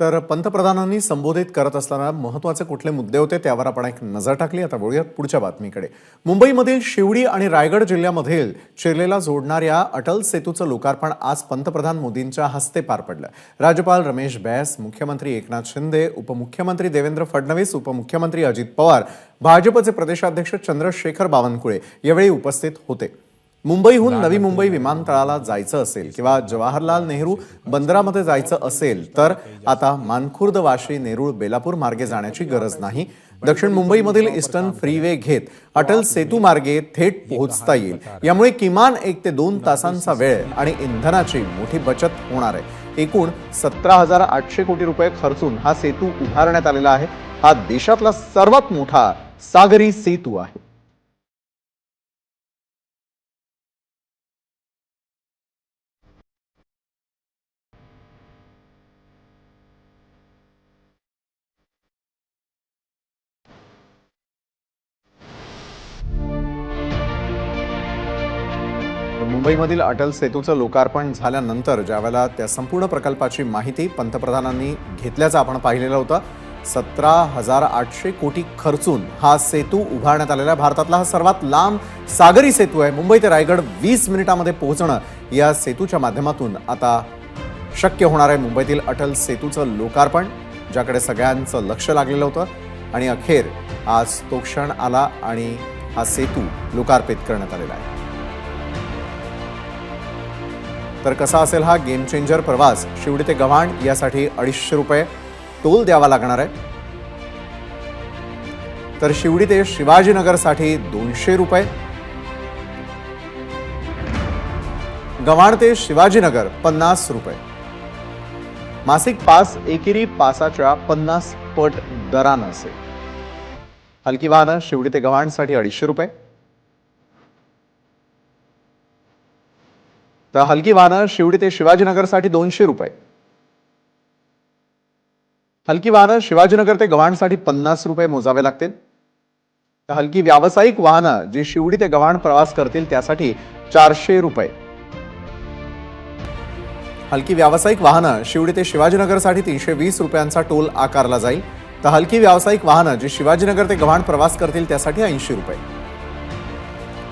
तर पंतप्रधानांनी संबोधित करत असताना महत्त्वाचे कुठले मुद्दे होते त्यावर आपण एक नजर टाकली. आता वळूयात पुढच्या बातमीकडे. मुंबईमधील शिवडी आणि रायगड जिल्ह्यामधील चिरलेला जोडणाऱ्या अटल सेतूचं लोकार्पण आज पंतप्रधान मोदींच्या हस्ते पार पडलं. राज्यपाल रमेश बैस मुख्यमंत्री एकनाथ शिंदे उपमुख्यमंत्री देवेंद्र फडणवीस उपमुख्यमंत्री अजित पवार भाजपचे प्रदेशाध्यक्ष चंद्रशेखर बावनकुळे यावेळी उपस्थित होते. मुंबईहून नवी मुंबई विमानतळाला जायचं असेल किंवा जवाहरलाल नेहरू बंदरामध्ये जायचं असेल तर आता मानखुर्द वाशी नेरूळ बेलापूर मार्गे जाण्याची गरज नाही. दक्षिण मुंबईमधील ईस्टर्न फ्रीवे घेत अटल सेतू मार्गे थेट पोहोचता येईल. यामुळे किमान एक ते दोन तासांचा वेळ आणि इंधनाची मोठी बचत होणार आहे. एकूण सतरा हजार आठशे कोटी रुपये खर्चून हा सेतू उभारण्यात आलेला आहे. हा देशातला सर्वात मोठा सागरी सेतू आहे. मुंबईमधील अटल सेतूचं लोकार्पण झाल्यानंतर ज्यावेळेला त्या संपूर्ण प्रकल्पाची माहिती पंतप्रधानांनी घेतल्याचं आपण पाहिलेलं होतं सतरा हजार आठशे कोटी खर्चून हा सेतू उभारण्यात आलेला आहे. भारतातला हा सर्वात लांब सागरी सेतू आहे. मुंबई ते रायगड वीस मिनिटामध्ये पोहोचणं या सेतूच्या माध्यमातून आता शक्य होणार आहे. मुंबईतील अटल सेतूचं लोकार्पण ज्याकडे सगळ्यांचं लक्ष लागलेलं होतं. आणि अखेर आज तो क्षण आला आणि हा सेतू लोकार्पित करण्यात आलेला आहे. तर कसा असेल हा गेम चेंजर प्रवास? शिवडी ते गव्हाण यासाठी अडीचशे रुपये टोल द्यावा लागणार आहे. तर शिवडी ते शिवाजीनगरसाठी दोनशे रुपये. गव्हाण ते शिवाजीनगर पन्नास रुपये. मासिक पास एकेरी पासाच्या पन्नास पट दरानं असेल. हलकी वाहनं शिवडी ते गव्हाणसाठी अडीचशे रुपये. तर हलकी वाहनं शिवडी ते शिवाजीनगरसाठी दोनशे रुपये. हलकी वाहनं शिवाजीनगर ते गव्हाणसाठी पन्नास रुपये मोजावे लागतील. तर हलकी व्यावसायिक वाहनं जी शिवडी ते गव्हाण प्रवास करतील त्यासाठी चारशे रुपये. हलकी व्यावसायिक वाहनं शिवडी ते शिवाजीनगरसाठी तीनशे वीस रुपयांचा टोल आकारला जाईल. तर हलकी व्यावसायिक वाहनं जी शिवाजीनगर ते गव्हाण प्रवास करतील त्यासाठी ऐंशी रुपये.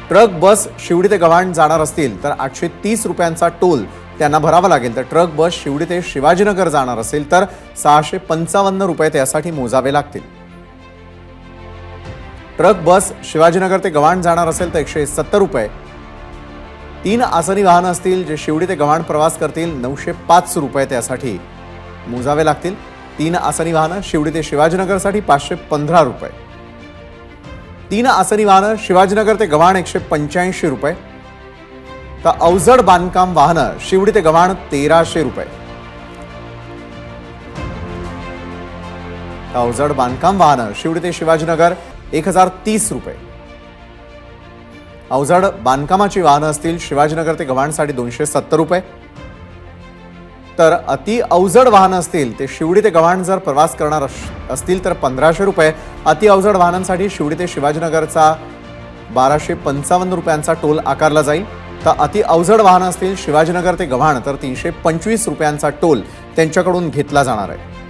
ट्रक बस शिवडी ते गव्हाण जाणार असतील तर आठशे तीस रुपयांचा टोल त्यांना भरावा लागेल. तर ट्रक बस शिवडी ते शिवाजीनगर जाणार असेल तर सहाशे पंचावन्न रुपये त्यासाठी मोजावे लागतील. ट्रक बस शिवाजीनगर ते गव्हाण जाणार असेल तर एकशे सत्तर रुपये. तीन आसनी वाहनं असतील जे शिवडी ते गव्हाण प्रवास करतील नऊशे पाच रुपये त्यासाठी मोजावे लागतील. तीन आसनी वाहनं शिवडी ते शिवाजीनगरसाठी पाचशे पंधरा रुपये. तीन आसनी वाहनं शिवाजीनगर ते गव्हाण एकशे पंच्याऐंशी रुपये. तर अवजड बांधकाम वाहनं शिवडी ते गव्हाण तेराशे रुपये. अवजड बांधकाम वाहनं शिवडी ते शिवाजीनगर एक हजार तीस रुपये. अवजड बांधकामाची वाहनं असतील शिवाजीनगर ते गव्हाणसाठी दोनशे सत्तर रुपये. तर अति अवजड वाहनं असतील ते शिवडी ते गव्हाण जर प्रवास करणार अस- असतील तर पंधराशे रुपये. अति अवजड वाहनांसाठी शिवडी ते शिवाजीनगरचा बाराशे पंचावन्न रुपयांचा टोल आकारला जाईल. तर अति अवजड वाहनं असतील शिवाजीनगर ते गव्हाण तर तीनशे पंचवीस रुपयांचा टोल त्यांच्याकडून घेतला जाणार आहे.